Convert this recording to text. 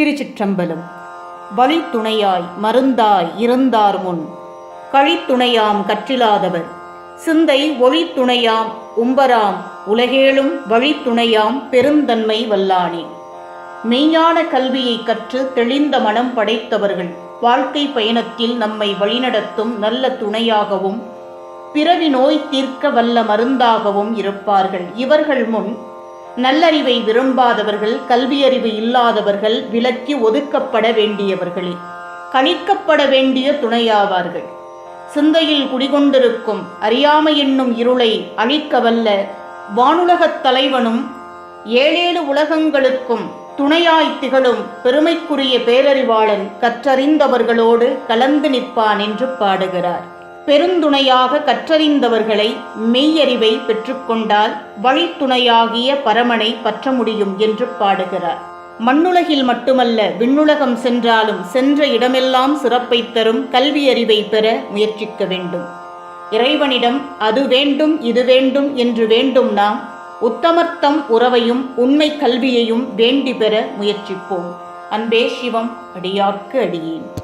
திருச்சிற்றம்பலம். வழித்துணையாய் மருந்தாய் இருந்தார் முன் கழித்துணையாம் கற்றிலாதவர். சிந்தை ஒளித்துணையாம் உம்பராம். உலகேழும் வழித்துணையாம் பெருந்தன்மை வல்லானே. மெய்ஞான கல்வியை கற்று தெளிந்த மனம் படைத்தவர்கள் வாழ்க்கை பயணத்தில் நம்மை வழிநடத்தும் நல்ல துணையாகவும் பிறவி நோய் தீர்க்க வல்ல மருந்தாகவும் இருப்பார்கள். இவர்கள் முன் நல்லறிவை விரும்பாதவர்கள் கல்வியறிவு இல்லாதவர்கள் விலக்கி ஒதுக்கப்பட வேண்டியவர்களே. கணிக்கப்பட வேண்டிய துணையாவார்கள். சிந்தையில் குடிகொண்டிருக்கும் அறியாமை என்னும் இருளை அழிக்க வல்ல வானுலகத் தலைவனும் ஏழேழு உலகங்களுக்கும் துணையாய் திகழும் பெருமைக்குரிய பேரறிவாளன் கற்றறிந்தவர்களோடு கலந்து நிற்பான் என்று பாடுகிறார். பெருந்துணையாக கற்றறிந்தவர்களை மெய்யறிவை பெற்றுக்கொண்டால் வழித்துணையாகிய பரமனை பற்ற முடியும் என்று பாடுகிறார். மண்ணுலகில் மட்டுமல்ல விண்ணுலகம் சென்றாலும் சென்ற இடமெல்லாம் சிறப்பை தரும் கல்வியறிவை பெற முயற்சிக்க வேண்டும். இறைவனிடம் அது வேண்டும் இது வேண்டும் என்று வேண்டும் நாம் உத்தமர்த்தம் உறவையும் உண்மை கல்வியையும் வேண்டி பெற முயற்சிப்போம். அன்பே சிவம் அடியார்க்கு அடியேன்.